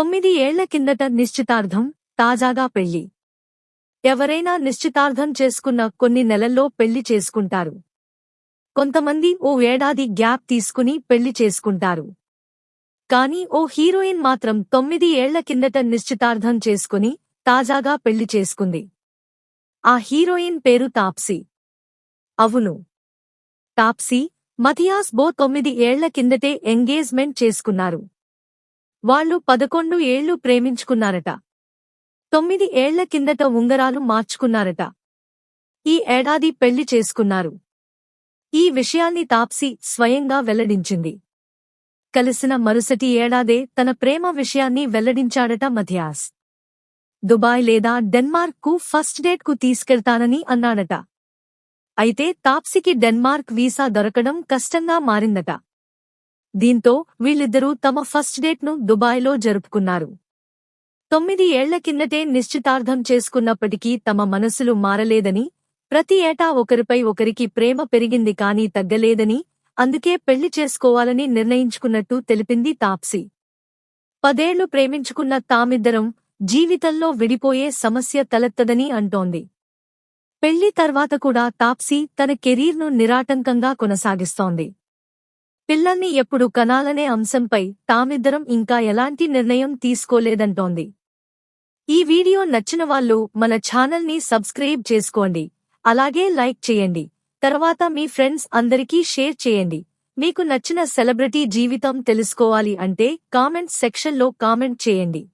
తొమ్మిది ఏళ్ళ కిందట నిశ్చితార్థం తాజాగా పెళ్ళి. ఎవరైనా నిశ్చితార్థం చేసుకున్న కొన్ని నెలల్లో పెళ్ళి చేసుకుంటారు. కొంతమంది ఓ ఏడాది గ్యాప్ తీసుకుని పెళ్ళి చేసుకుంటారు. కానీ ఓ హీరోయిన్ మాత్రం తొమ్మిది ఏళ్ళ కిందట నిశ్చితార్థం చేసుకుని తాజాగా పెళ్ళి చేసుకుంది. ఆ హీరోయిన్ పేరు తాప్సీ. అవును. తాప్సీ మథియాస్ బో తొమ్మిది ఏళ్ళ కిందటే ఎంగేజ్మెంట్ చేసుకున్నారు. వాళ్ళు పదకొండు ఏళ్ళు ప్రేమించుకున్నారట. తొమ్మిది ఏళ్ళ కిందట ఉంగరాలు మార్చుకున్నారట. ఈ ఏడాది పెళ్ళి చేసుకున్నారు. ఈ విషయాన్ని తాప్సి స్వయంగా వెల్లడించింది. కలిసిన మరుసటి ఏడాదే తన ప్రేమ విషయాన్ని వెల్లడించాడట మథియాస్. దుబాయ్ లేదా డెన్మార్క్కు ఫస్ట్ డేట్కు తీసుకెళ్తానని అన్నాడట. అయితే తాప్సికి డెన్మార్క్ వీసా దొరకడం కష్టంగా మారిందట. దీంతో వీళ్ళిద్దరూ తమ ఫస్ట్ డేట్ను దుబాయ్లో జరుపుకున్నారు. తొమ్మిది ఏళ్ళ కిందటే నిశ్చితార్థం చేసుకున్నప్పటికీ తమ మనసులు మారలేదని ప్రతి ఏటా ఒకరిపై ఒకరికి ప్రేమ పెరిగింది కానీ తగ్గలేదని అందుకే పెళ్ళి చేసుకోవాలని నిర్ణయించుకున్నట్టు తెలిపింది తాప్సీ. పదేళ్ళు ప్రేమించుకున్న తామిద్దరం జీవితంలో విడిపోయే సమస్య తలెత్తదని అంటోంది. పెళ్ళి తర్వాత కూడా తాప్సీ తన కెరీర్ను నిరాటంకంగా కొనసాగిస్తోంది. పిల్లల్ని ఎప్పుడు కనాలనే అంశంపై తామిద్దరం ఇంకా ఎలాంటి నిర్ణయం తీసుకోలేదంటోంది. ఈ వీడియో నచ్చిన వాళ్ళు మన ఛానల్ని సబ్స్క్రైబ్ చేసుకోండి. అలాగే లైక్ చేయండి. తర్వాత మీ ఫ్రెండ్స్ అందరికీ షేర్ చేయండి. మీకు నచ్చిన సెలబ్రిటీ జీవితం తెలుసుకోవాలి అంటే కామెంట్ సెక్షన్లో కామెంట్ చేయండి.